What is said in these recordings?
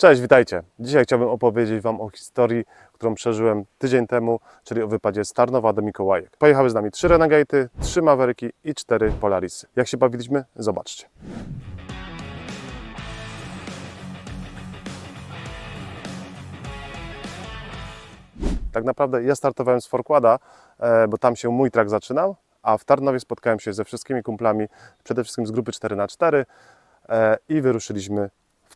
Cześć, witajcie. Dzisiaj chciałbym opowiedzieć Wam o historii, którą przeżyłem tydzień temu, czyli o wypadzie z Tarnowa do Mikołajek. Pojechały z nami trzy Renegaty, trzy Mavericki i cztery Polarisy. Jak się bawiliśmy? Zobaczcie. Tak naprawdę ja startowałem z Forkłada, e, bo tam się mój track zaczynał, a w Tarnowie spotkałem się ze wszystkimi kumplami, przede wszystkim z grupy 4x4 e, i wyruszyliśmy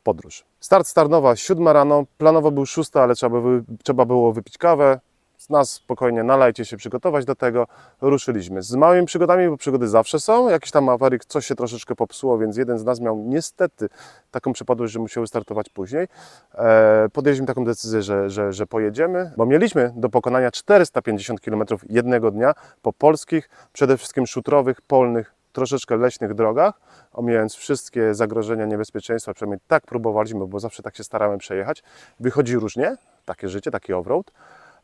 podróż. Start z Tarnowa 7 rano, planowo był 6, ale trzeba, by, trzeba było wypić kawę, z nas spokojnie nalajcie się przygotować do tego. Ruszyliśmy z małymi przygodami, bo przygody zawsze są. Jakiś tam awaryk, coś się troszeczkę popsuło, więc jeden z nas miał niestety taką przypadłość, że musiał startować później. E, podjęliśmy taką decyzję, że, że, że pojedziemy, bo mieliśmy do pokonania 450 km jednego dnia po polskich, przede wszystkim szutrowych, polnych, troszeczkę leśnych drogach, omijając wszystkie zagrożenia, niebezpieczeństwa, przynajmniej tak próbowaliśmy, bo zawsze tak się starałem przejechać. Wychodzi różnie, takie życie, taki offroad,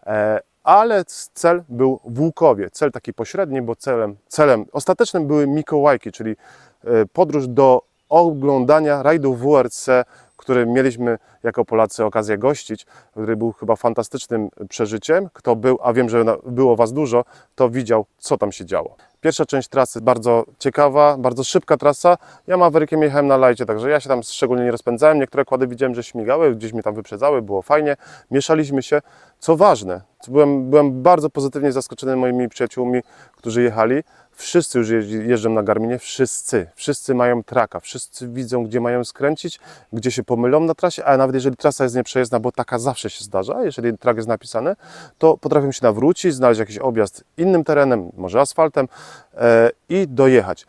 e, ale cel był w Łukowie, cel taki pośredni, bo celem, celem ostatecznym były Mikołajki, czyli e, podróż do oglądania rajdu WRC, który mieliśmy jako Polacy okazję gościć, który był chyba fantastycznym przeżyciem. Kto był, a wiem, że było Was dużo, to widział, co tam się działo. Pierwsza część trasy bardzo ciekawa, bardzo szybka trasa. Ja Maverickiem jechałem na lajcie, także ja się tam szczególnie nie rozpędzałem. Niektóre kłady widziałem, że śmigały, gdzieś mi tam wyprzedzały, było fajnie. Mieszaliśmy się. Co ważne, byłem, byłem bardzo pozytywnie zaskoczony moimi przyjaciółmi, którzy jechali. Wszyscy już jeżdżą na Garminie, wszyscy. Wszyscy mają traka, wszyscy widzą, gdzie mają skręcić, gdzie się pomylą na trasie, a nawet jeżeli trasa jest nieprzejezdna, bo taka zawsze się zdarza, jeżeli trak jest napisany, to potrafią się nawrócić, znaleźć jakiś objazd innym terenem, może asfaltem e, i dojechać.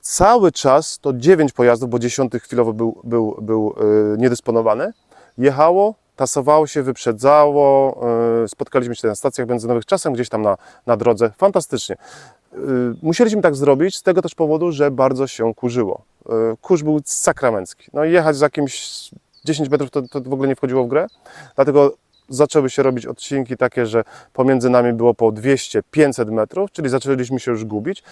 Cały czas to 9 pojazdów, bo 10 chwilowo był, był, był e, niedysponowany, jechało, tasowało się, wyprzedzało, e, spotkaliśmy się na stacjach benzynowych, czasem gdzieś tam na, na drodze, fantastycznie. Y, Musieliśmy tak zrobić z tego też powodu, że bardzo się kurzyło. Y, Kurz był sakramencki. No jechać za jakimś 10 metrów to, to w ogóle nie wchodziło w grę, dlatego zaczęły się robić odcinki takie, że pomiędzy nami było po 200-500 metrów, czyli zaczęliśmy się już gubić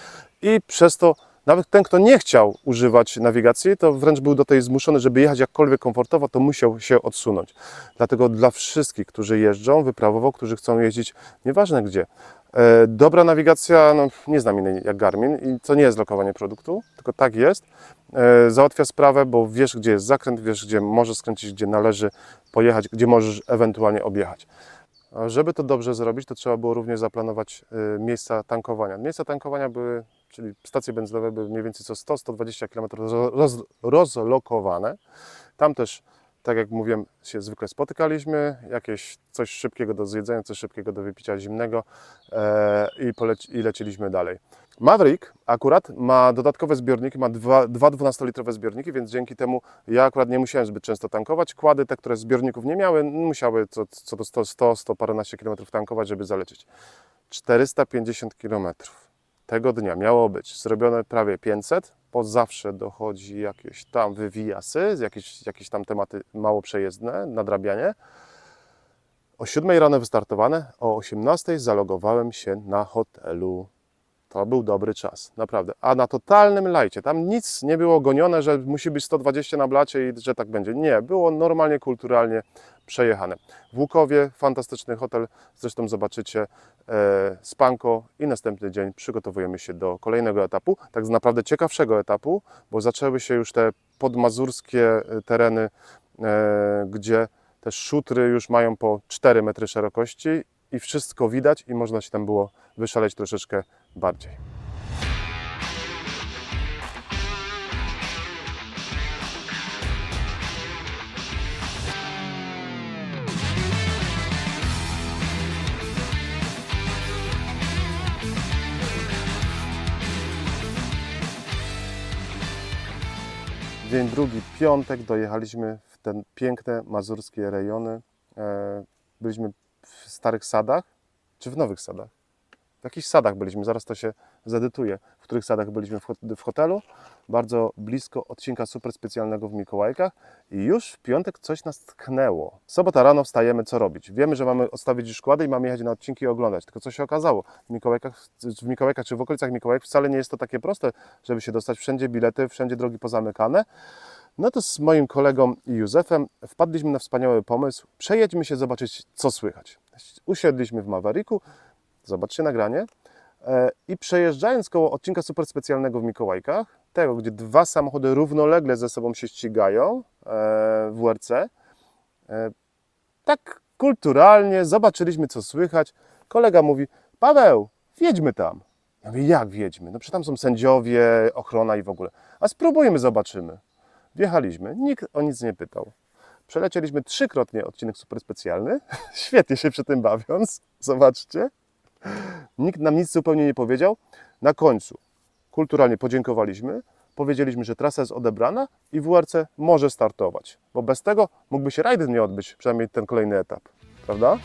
i przez to nawet ten, kto nie chciał używać nawigacji, to wręcz był do tej zmuszony, żeby jechać jakkolwiek komfortowo, to musiał się odsunąć. Dlatego dla wszystkich, którzy jeżdżą wyprawowo, którzy chcą jeździć nieważne gdzie, Dobra nawigacja, no, nie znam innej jak Garmin i to nie jest lokowanie produktu, tylko tak jest. E, Załatwia sprawę, bo wiesz, gdzie jest zakręt, wiesz, gdzie możesz skręcić, gdzie należy pojechać, gdzie możesz ewentualnie objechać. A żeby to dobrze zrobić, to trzeba było również zaplanować e, miejsca tankowania. Miejsca tankowania były, czyli stacje benzynowe były mniej więcej co 100-120 km roz, rozlokowane. Tam też tak jak mówiłem, się zwykle spotykaliśmy, jakieś coś szybkiego do zjedzenia, coś szybkiego do wypicia zimnego e, i, poleci, i leciliśmy dalej. Maverick akurat ma dodatkowe zbiorniki, ma dwa, dwa 12-litrowe zbiorniki, więc dzięki temu ja akurat nie musiałem zbyt często tankować. Kłady, te, które zbiorników nie miały, musiały co, co do 100, 100, 100 paręnaście kilometrów tankować, żeby zalecieć. 450 kilometrów tego dnia miało być zrobione prawie 500, bo zawsze dochodzi jakieś tam wywijasy, jakieś, jakieś tam tematy mało przejezdne, nadrabianie. O 7 rano wystartowane, o 18 zalogowałem się na hotelu. To był dobry czas, naprawdę. A na totalnym lajcie, tam nic nie było gonione, że musi być 120 na blacie i że tak będzie. Nie, było normalnie, kulturalnie przejechane. W Łukowie fantastyczny hotel, zresztą zobaczycie e, spanko i następny dzień przygotowujemy się do kolejnego etapu, tak naprawdę ciekawszego etapu, bo zaczęły się już te podmazurskie e, tereny, e, gdzie te szutry już mają po 4 metry szerokości i wszystko widać i można się tam było wyszaleć troszeczkę bardziej. Dzień drugi, piątek, dojechaliśmy w te piękne mazurskie rejony. E, Byliśmy w starych sadach, czy w nowych sadach? W jakichś sadach byliśmy, zaraz to się zedytuje, w których sadach byliśmy w hot- w hotelu. Bardzo blisko odcinka super specjalnego w Mikołajkach i już w piątek coś nas tknęło. Sobota rano wstajemy, co robić? Wiemy, że mamy odstawić już kłady i mamy jechać na odcinki i oglądać. Tylko co się okazało? W Mikołajkach, w Mikołajkach czy w okolicach Mikołajek wcale nie jest to takie proste, żeby się dostać. Wszędzie bilety, wszędzie drogi pozamykane. No to z moim kolegą Józefem wpadliśmy na wspaniały pomysł. Przejedźmy się zobaczyć, co słychać. Usiedliśmy w Mavericku, zobaczcie nagranie. E, I przejeżdżając koło odcinka super specjalnego w Mikołajkach, tego, gdzie dwa samochody równolegle ze sobą się ścigają e, w WRC, e, tak kulturalnie zobaczyliśmy, co słychać. Kolega mówi, Paweł, wjedźmy tam. Ja mówię, jak wjedźmy? No przecież tam są sędziowie, ochrona i w ogóle. A spróbujmy, zobaczymy. Wjechaliśmy, nikt o nic nie pytał. Przelecieliśmy trzykrotnie odcinek super specjalny, świetnie się przy tym bawiąc, zobaczcie. Nikt nam nic zupełnie nie powiedział. Na końcu kulturalnie podziękowaliśmy, powiedzieliśmy, że trasa jest odebrana i WRC może startować, bo bez tego mógłby się rajd nie odbyć, przynajmniej ten kolejny etap, prawda?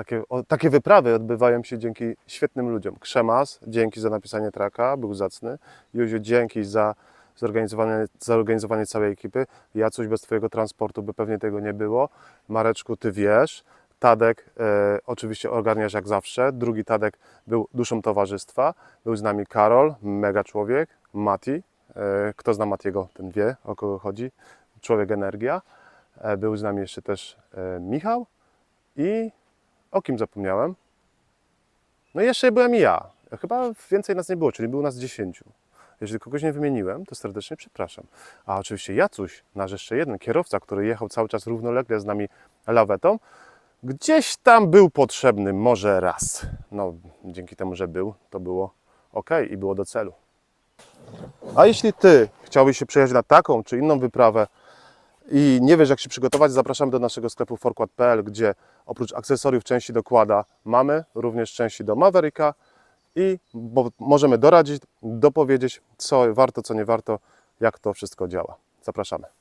Takie, o, takie wyprawy odbywają się dzięki świetnym ludziom. Krzemas, dzięki za napisanie traka, był zacny. Józiu, dzięki za zorganizowanie, zorganizowanie całej ekipy. Jacuś bez Twojego transportu by pewnie tego nie było. Mareczku, Ty wiesz. Tadek e, oczywiście ogarniasz jak zawsze. Drugi Tadek był duszą towarzystwa. Był z nami Karol, mega człowiek. Mati, e, kto zna Matiego, ten wie o kogo chodzi. Człowiek energia. E, był z nami jeszcze też e, Michał i o kim zapomniałem? No i jeszcze byłem ja. Chyba więcej nas nie było, czyli było nas 10. Jeżeli kogoś nie wymieniłem, to serdecznie przepraszam. A oczywiście Jacuś, nasz jeszcze jeden kierowca, który jechał cały czas równolegle z nami lawetą, gdzieś tam był potrzebny może raz. No, dzięki temu, że był, to było ok i było do celu. A jeśli Ty chciałbyś się przejechać na taką czy inną wyprawę, i nie wiesz jak się przygotować, zapraszamy do naszego sklepu forkład.pl, gdzie oprócz akcesoriów części dokłada mamy również części do Mavericka i możemy doradzić, dopowiedzieć co warto, co nie warto, jak to wszystko działa. Zapraszamy.